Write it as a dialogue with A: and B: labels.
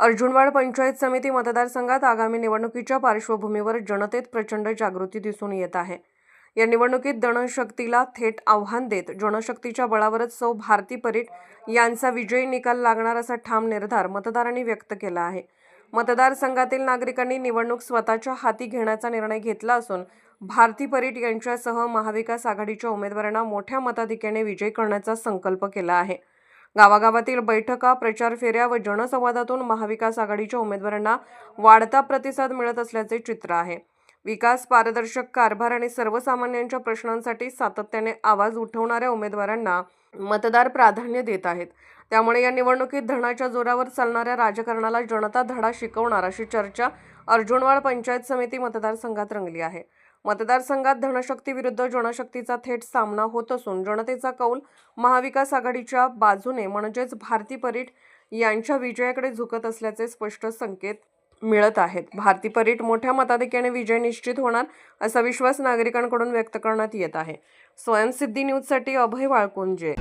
A: अर्जुनवाड पंचायत समिती मतदारसंघात आगामी निवडणुकीच्या पार्श्वभूमीवर जनतेत प्रचंड जागृती दिसून येत आहे. या निवडणुकीत जनशक्तीला थेट आव्हान देत जनशक्तीच्या बळावरच सौ भारती परीट यांचा विजयी निकाल लागणार असा ठाम निर्धार मतदारांनी व्यक्त केला आहे. मतदारसंघातील नागरिकांनी निवडणूक स्वतःच्या हाती घेण्याचा निर्णय घेतला असून भारती परीट यांच्यासह महाविकास आघाडीच्या उमेदवारांना मोठ्या मताधिक्याने विजयी करण्याचा संकल्प केला आहे. गावागावातील बैठका प्रचार फेऱ्या व जनसंवादातून महाविकास आघाडीच्या उमेदवारांना वाढता प्रतिसाद मिळत असल्याचे चित्र आहे. विकास पारदर्शक कारभार आणि सर्वसामान्यांच्या प्रश्नांसाठी सातत्याने आवाज उठवणाऱ्या उमेदवारांना मतदार प्राधान्य देत आहेत. त्यामुळे या निवडणुकीत धनाच्या जोरावर चालणाऱ्या राजकारणाला जनता धडा शिकवणार अशी चर्चा अर्जुनवाड पंचायत समिती मतदारसंघात रंगली आहे. मतदारसंघात धनशक्ती विरुद्ध जनशक्तीचा थेट सामना होत असून जनतेचा कौल महाविकास आघाडीच्या बाजूने म्हणजेच भारती परीट यांच्या विजयाकडे झुकत असल्याचे स्पष्ट संकेत मिळत आहेत. भारती परीट मोठ्या मताधिक्याने विजय निश्चित होणार असा विश्वास नागरिकांकडून व्यक्त करण्यात येत आहे. स्वयंसिद्धी न्यूजसाठी अभय वाळकुंजे.